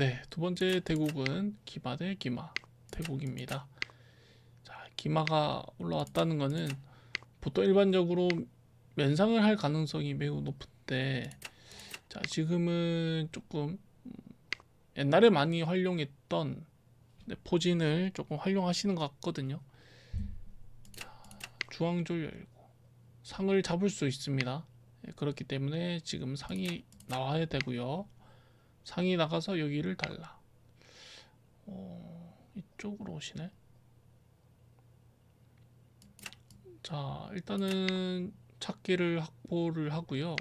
네, 두 번째 대국은 기마 대 기마 대국입니다. 자, 기마가 올라왔다는 거는 보통 일반적으로 면상을 할 가능성이 매우 높은데 자, 지금은 조금 음, 옛날에 많이 활용했던 네, 포진을 조금 활용하시는 것 같거든요. 자, 주황줄 열고 상을 잡을 수 있습니다. 예, 그렇기 때문에 지금 상이 나와야 되고요. 상이 나가서 여기를 달라. 어, 이쪽으로 오시네. 자, 일단은 찾기를 확보를 하고요.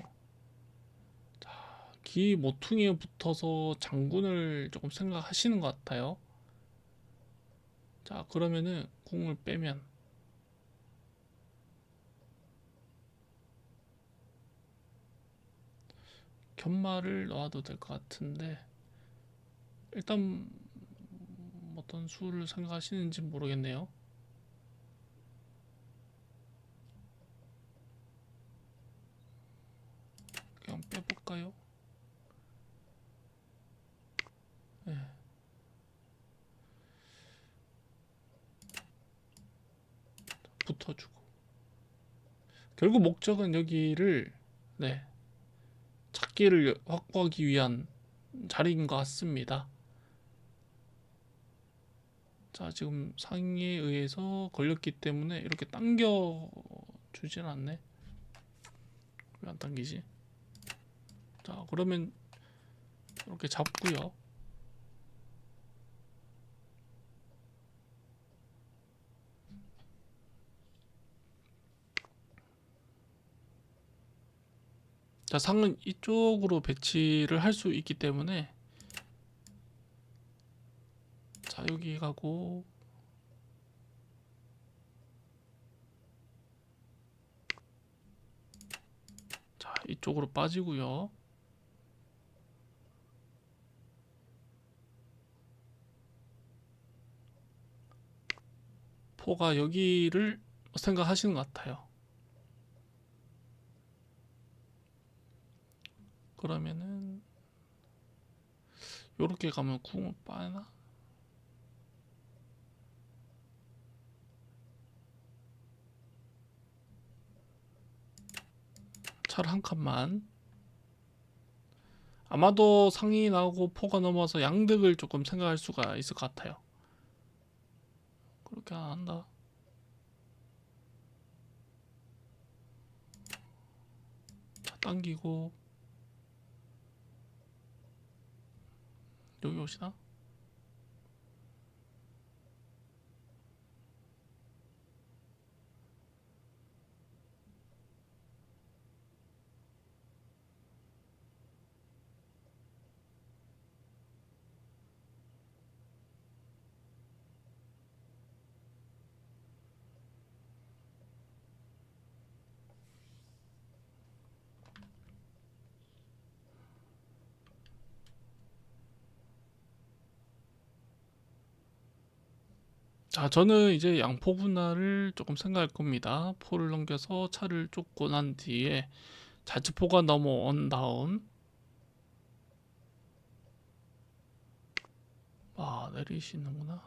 자, 기 모퉁이에 붙어서 장군을 조금 생각하시는 것 같아요. 자, 그러면은 궁을 빼면 견마를 넣어도 될 것 같은데 일단 어떤 수를 생각하시는지 모르겠네요. 그냥 빼볼까요? 네. 붙어주고 결국 목적은 여기를 네 찾기를 확보하기 위한 자리인 것 같습니다. 자, 지금 상에 의해서 걸렸기 때문에 이렇게 당겨 주진 않네. 왜 안 당기지? 자, 그러면 이렇게 잡고요. 자, 상은 이쪽으로 배치를 할 수 있기 때문에 자, 여기 가고 자, 이쪽으로 빠지고요. 포가 여기를 생각하시는 것 같아요. 그러면은 요렇게 가면 궁을 빠나? 차를 한 칸만. 아마도 상이 나오고 포가 넘어서 양득을 조금 생각할 수가 있을 것 같아요. 그렇게 안 한다. 자 당기고 여기 오시 자, 저는 이제 양포 분할을 조금 생각할 겁니다. 포를 넘겨서 차를 쫓고 난 뒤에 자치포가 넘어온 다음 아, 내리시는구나.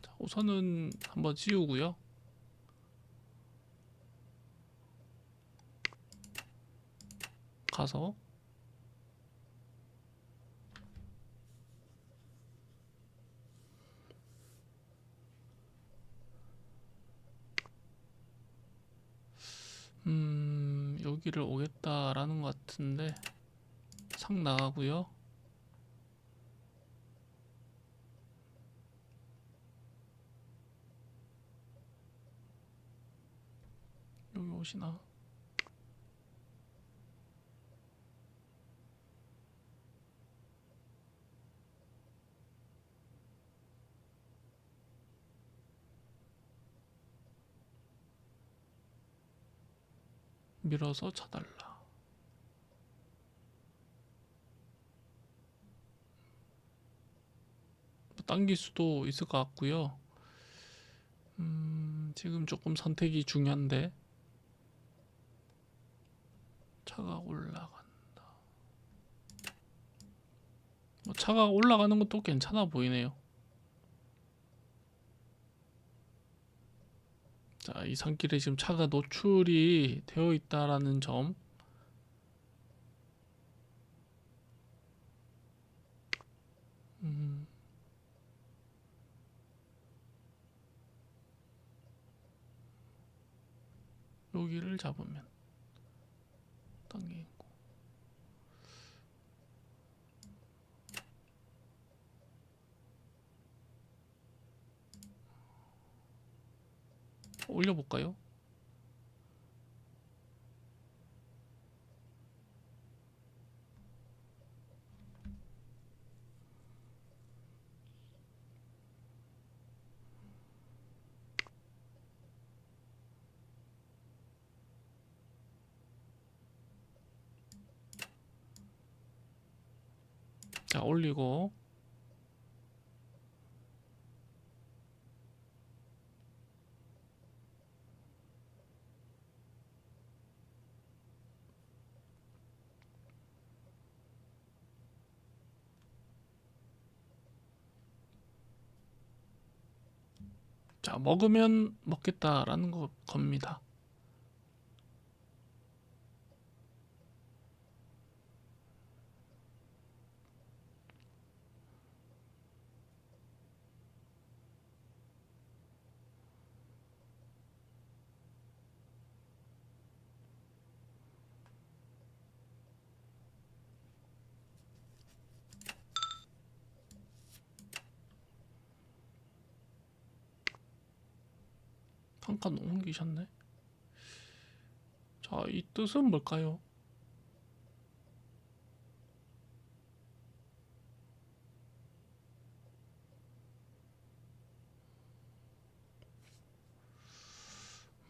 자, 우선은 한번 지우고요. 가서 음, 여기를 오겠다라는 것 같은데 상 나가고요. 여기 오시나? 밀어서 쳐달라. 뭐 당길 수도 있을 것 같고요. 음, 지금 조금 선택이 중요한데 차가 올라간다. 뭐 차가 올라가는 것도 괜찮아 보이네요. 자, 이 산길에 지금 차가 노출이 되어 있다라는 점. 음. 여기를 잡으면 당겨 있고 올려볼까요? 자 올리고 자 먹으면 먹겠다라는 거, 겁니다. 한칸 옮기셨네. 자, 이 뜻은 뭘까요?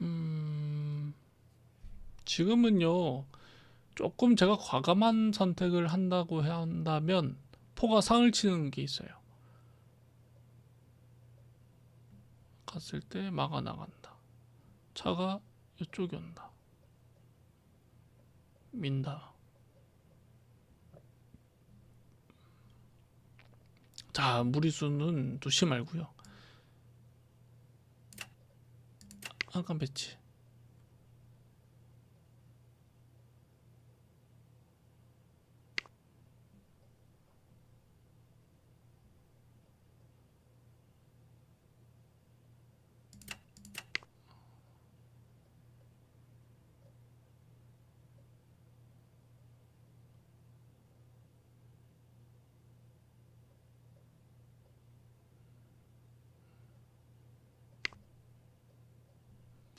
음, 지금은요, 조금 제가 과감한 선택을 한다고 한다면, 포가 상을 치는 게 있어요. 갔을 때 막아 나간다. 차가 이쪽에 온다. 민다. 자, 무리수는 두시 말고요. 한칸 배치.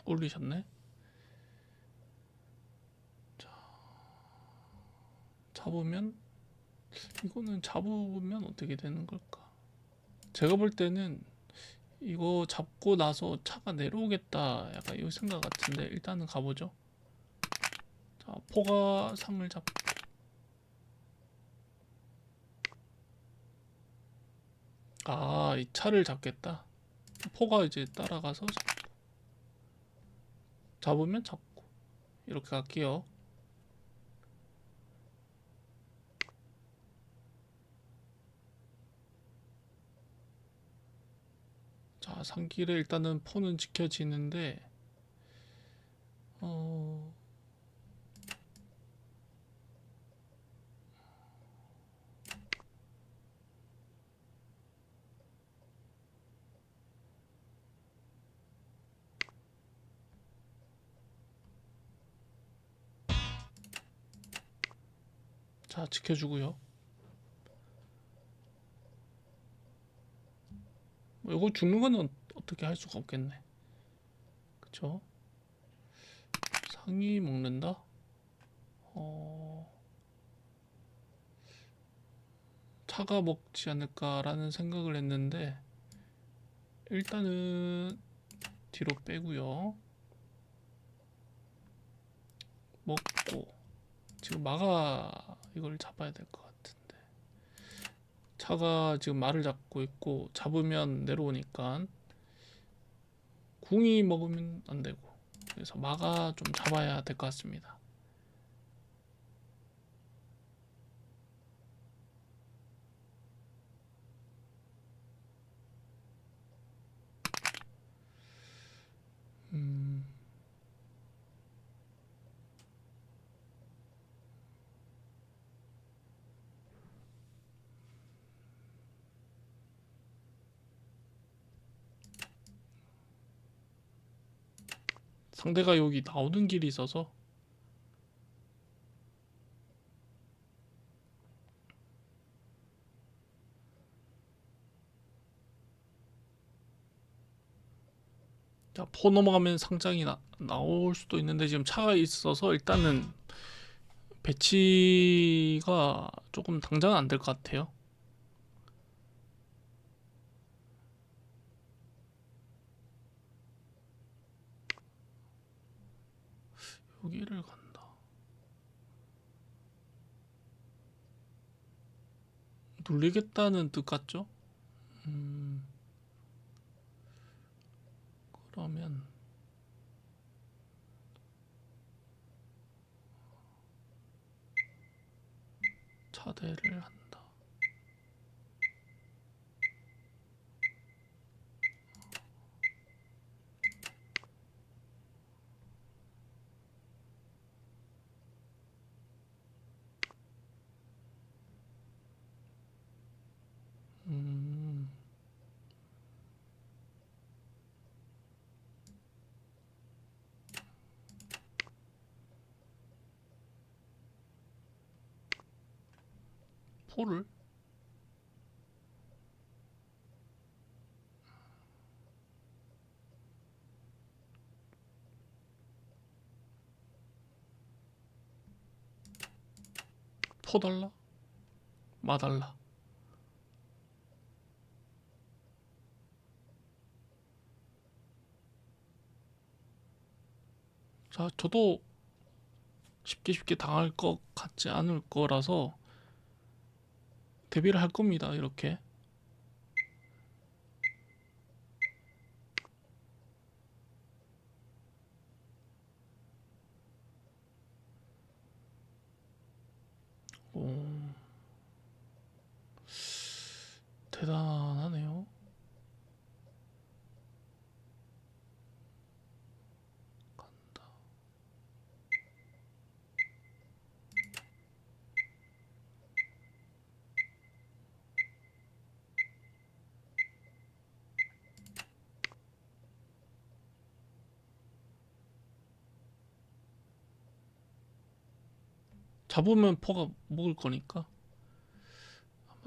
올리셨네. 자, 잡으면 이거는 잡으면 어떻게 되는 걸까? 제가 볼 때는 이거 잡고 나서 차가 내려오겠다 약간 이 생각 같은데 일단은 가보죠. 자, 포가 상을 잡고 아, 이 차를 잡겠다. 포가 이제 따라가서 잡- 잡으면 잡고 이렇게 갈게요. 자, 상길에 일단은 포는 지켜지는데 자, 지켜주고요. 뭐 이거 죽는 거는 어떻게 할 수가 없겠네. 그쵸? 상이 먹는다? 어... 차가 먹지 않을까라는 생각을 했는데 일단은 뒤로 빼고요. 먹고 지금 마가 이걸 잡아야 될 것 같은데 차가 지금 말을 잡고 있고 잡으면 내려오니까 궁이 먹으면 안 되고 그래서 마가 좀 잡아야 될 것 같습니다. 음. 상대가 여기 나오는 길이 있어서 자, 포 넘어가면 상장이 나, 나올 수도 있는데 지금 차가 있어서 일단은 배치가 조금 당장은 안 될 것 같아요. 여기를 간다. 눌리겠다는 뜻 같죠? 음, 그러면 차대를 한 음, 포를 포 달라? 마 달라? 자, 저도 쉽게 쉽게 당할 것 같지 않을 거라서 대비를 할 겁니다. 이렇게. 오. 대단하네요. 간다. 잡으면 포가 먹을 거니까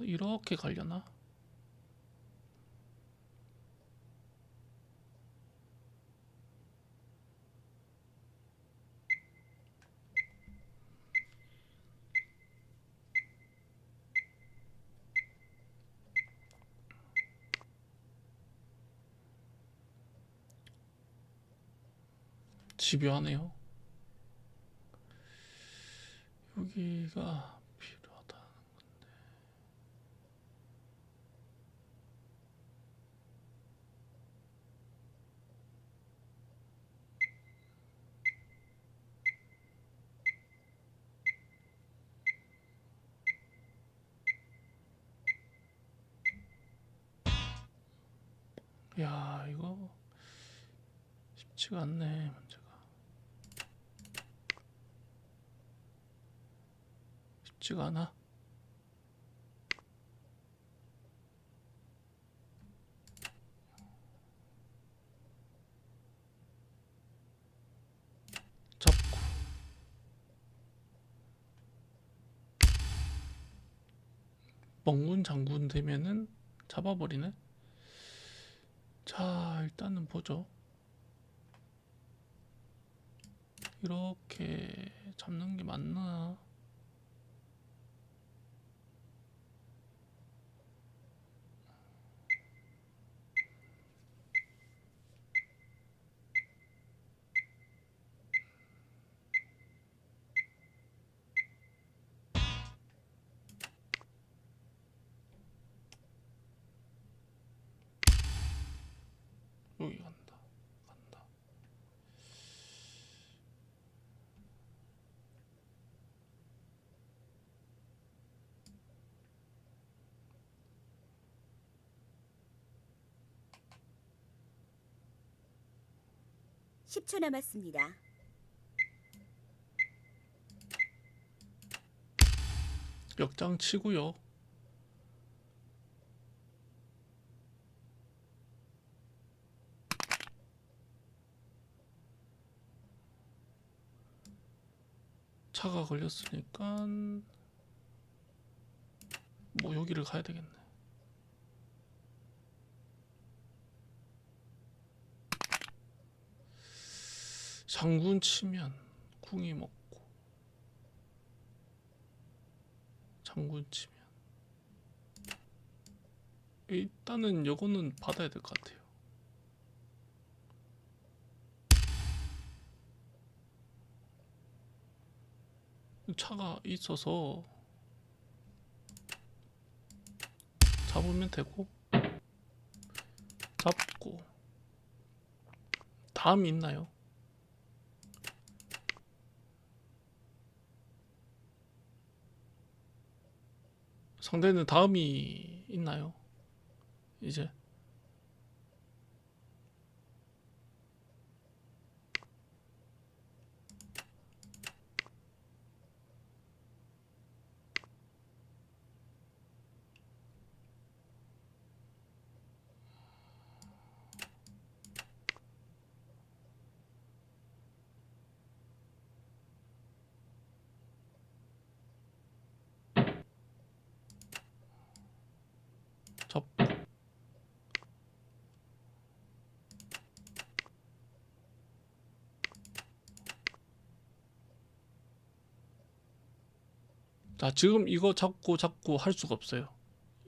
이렇게 가려나? 집요하네요. 여기가 필요하다. 야, 이거 쉽지가 않네, 문제가. 쉽지가 않아. 잡고 멍군 장군 되면은 잡아버리네. 자, 일단은 보죠. 이렇게 잡는 게 맞나? 10초 남았습니다. 역장 치고요. 차가 걸렸으니까 뭐 여기를 가야 되겠네. 장군 치면 궁이 먹고 장군 치면 일단은 요거는 받아야 될 것 같아요. 차가 있어서 잡으면 되고 잡고 다음이 있나요? 상대는 다음이 있나요? 이제 잡 자, 지금 이거 잡고 잡고 할 수가 없어요.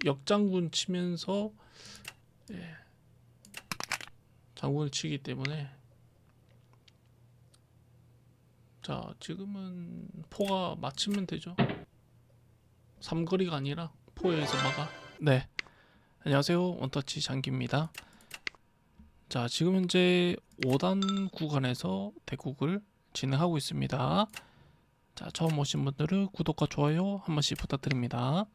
역장군 치면서 예. 장군을 치기 때문에 자, 지금은 포가 맞추면 되죠. 삼거리가 아니라 포에서 막아. 네. 안녕하세요. 원터치 장기입니다. 자, 지금 현재 5단 구간에서 대국을 진행하고 있습니다. 자, 처음 오신 분들은 구독과 좋아요 한 번씩 부탁드립니다.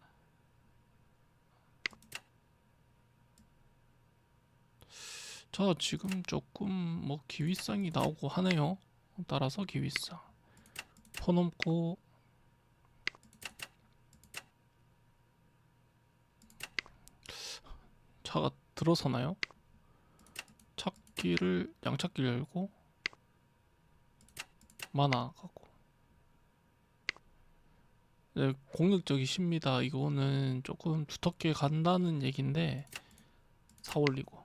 자, 지금 조금 뭐 기위쌍이 나오고 하네요. 따라서 기위쌍. 포 넘고 차가 들어서나요? 찾기를 양찾기를 열고 만화 가고 네, 공격적이십니다. 이거는 조금 두텁게 간다는 얘긴데 사 올리고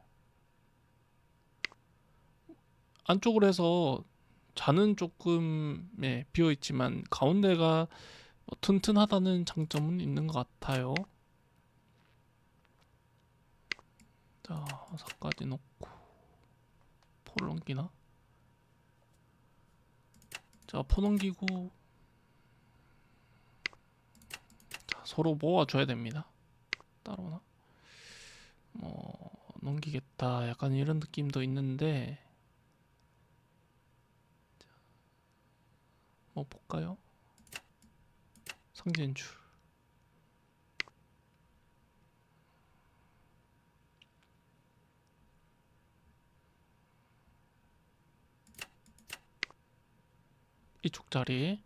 안쪽으로 해서 잔은 조금 예, 비어 있지만 가운데가 뭐 튼튼하다는 장점은 있는 것 같아요. 자, 사까지 놓고 포를 넘기나? 자, 포 넘기고 자, 서로 모아줘야 됩니다. 따로나? 뭐 넘기겠다 약간 이런 느낌도 있는데 자, 뭐 볼까요? 상진줄 이쪽 자리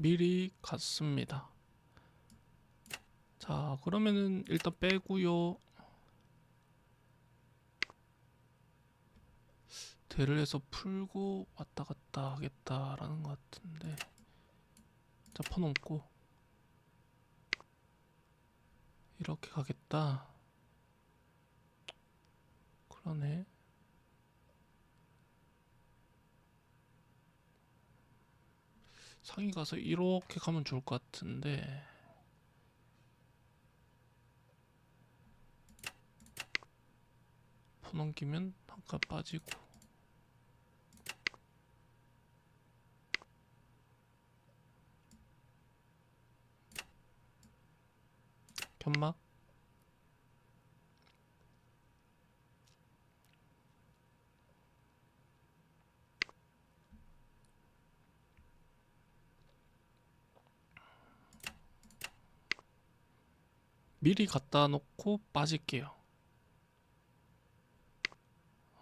미리 갔습니다. 자, 그러면은 일단 빼고요. 대를 해서 풀고 왔다 갔다 하겠다라는 것 같은데. 자, 퍼넘고 이렇게 가겠다. 그러네. 상이 가서 이렇게 가면 좋을 것 같은데. 포 넘기면 한 칸 빠지고. 견막 미리 갖다 놓고 빠질게요.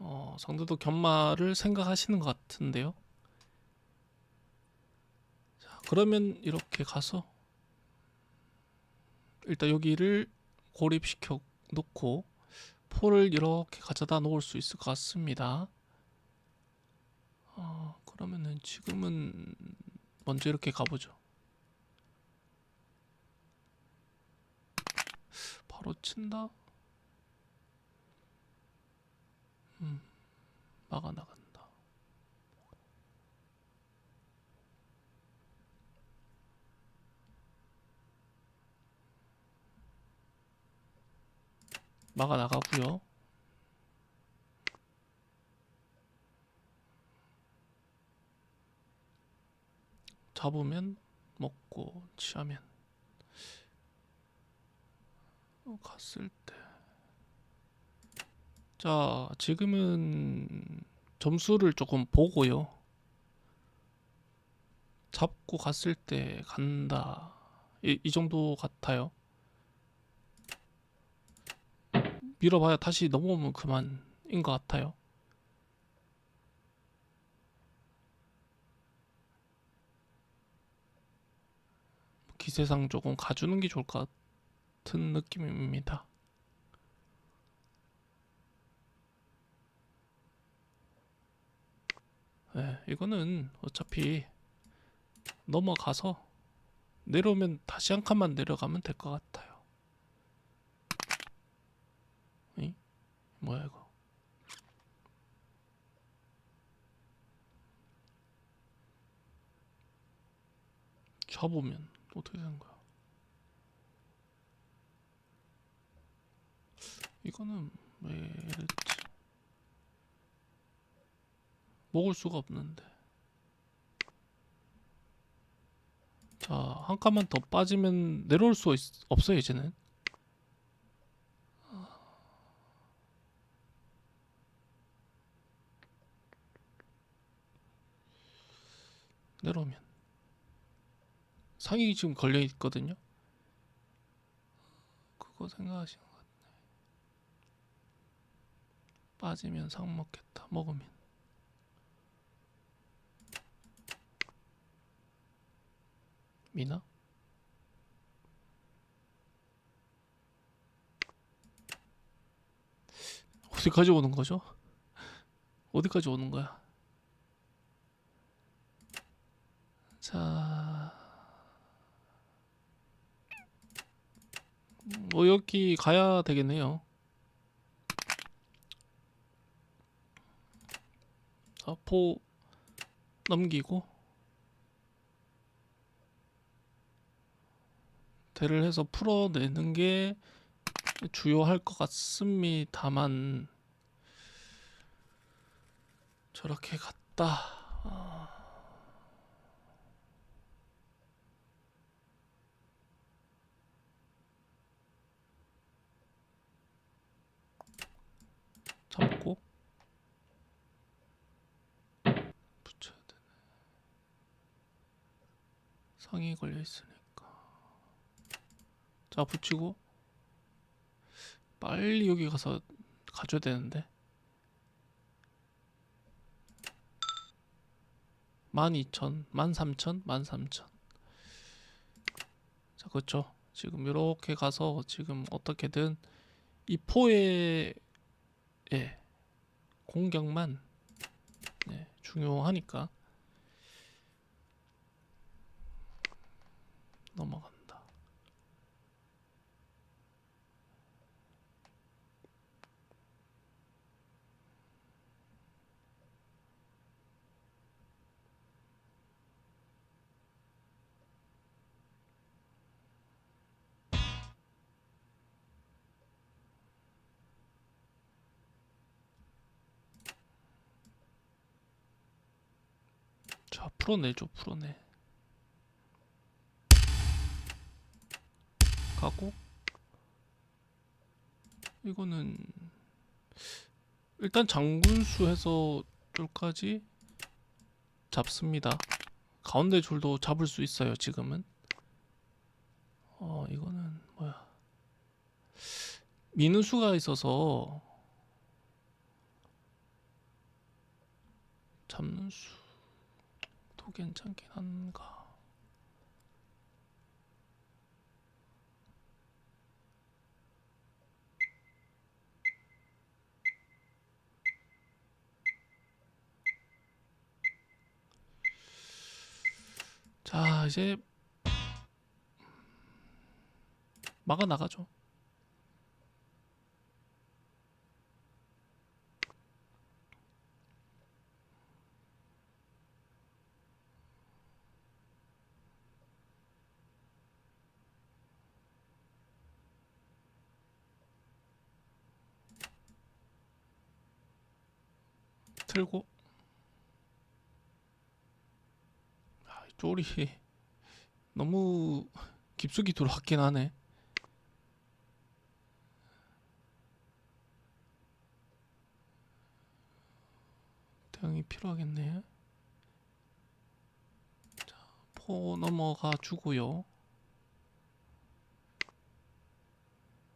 어, 상대도 견마를 생각하시는 것 같은데요. 자, 그러면 이렇게 가서 일단 여기를 고립시켜 놓고 포를 이렇게 가져다 놓을 수 있을 것 같습니다. 그러면은 지금은 먼저 이렇게 가보죠. 바로 친다. 음, 막아 나간다. 막아 나가고요. 잡으면 먹고 취하면 어, 갔을 때. 자, 지금은 점수를 조금 보고요. 잡고 갔을 때 간다. 이, 이 정도 같아요. 밀어봐야 다시 넘어오면 그만인 것 같아요. 기세상 조금 가주는 게 좋을 것 같 은 느낌입니다. 네, 이거는 어차피 넘어가서 내려오면 다시 한 칸만 내려가면 될 것 같아요. 이? 뭐야 이거? 잡으면 어떻게 되는 거야? 이거는 왜 이랬지? 먹을 수가 없는데. 자, 한 칸만 더 빠지면 내려올 수 있, 없어요, 이제는. 내려오면. 상이 지금 걸려 있거든요. 그거 생각하시는 것 같네. 빠지면 상 먹겠다. 먹으면. 미나? 어디까지 오는 거죠? 어디까지 오는 거야? 자, 뭐 여기 가야 되겠네요. 자, 포 넘기고 대를 해서 풀어내는 게 주요할 것 같습니다만 저렇게 갔다. 잡고 붙여야 되네. 상이 걸려 있으니까. 자 붙이고 빨리 여기 가서 가져야 되는데. 12,000, 13,000, 13,000. 자, 그렇죠. 지금 이렇게 가서 지금 어떻게든 이 포에 예, 공격만 네, 중요하니까 넘어간다. 자, 풀어내줘, 풀어내. 가고 이거는 일단 장군수 해서 줄까지 잡습니다. 가운데 줄도 잡을 수 있어요, 지금은. 어, 이거는 뭐야? 민우수가 있어서 잡는 수도 괜찮긴 한가? 자 이제 막아 나가죠. 틀고 아, 이 쪼리 너무 깊숙이 들어왔긴 하네. 대응이 필요하겠네. 자, 포 넘어가 주고요.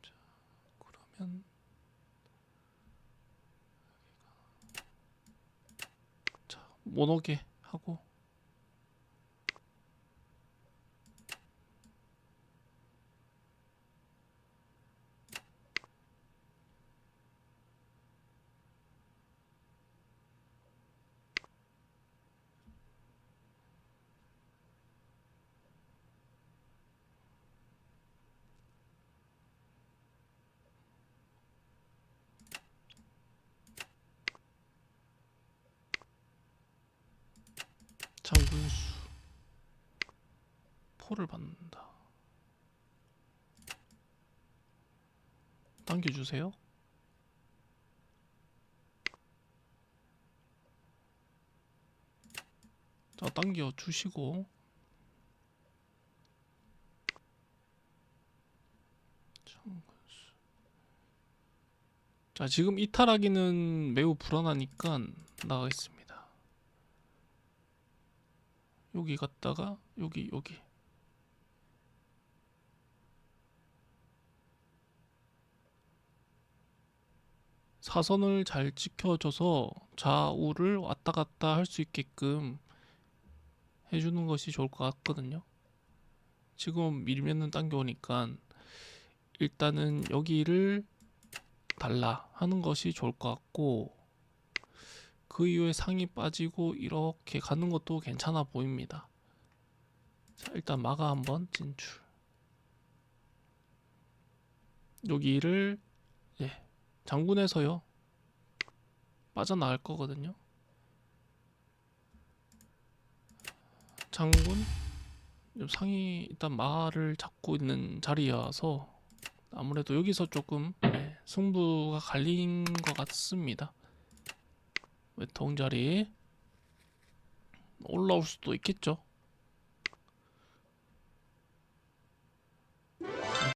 자, 그러면 자, 못 오게 하고 장군수 포를 받는다. 당겨주세요. 자, 당겨 주시고 장군수. 자, 지금 이탈하기는 매우 불안하니까 나가겠습니다. 여기 갔다가 여기 여기 사선을 잘 지켜줘서 좌우를 왔다 갔다 할 수 있게끔 해주는 것이 좋을 것 같거든요. 지금 밀면은 당겨오니까 일단은 여기를 달라 하는 것이 좋을 것 같고 그 이후에 상이 빠지고 이렇게 가는 것도 괜찮아 보입니다. 자, 일단 마가 한번 진출. 여기를 예, 장군에서요. 빠져나갈 거거든요. 장군 좀 상이 일단 마를 잡고 있는 자리여서 아무래도 여기서 조금 예, 승부가 갈린 것 같습니다. 외통 자리 올라올 수도 있겠죠.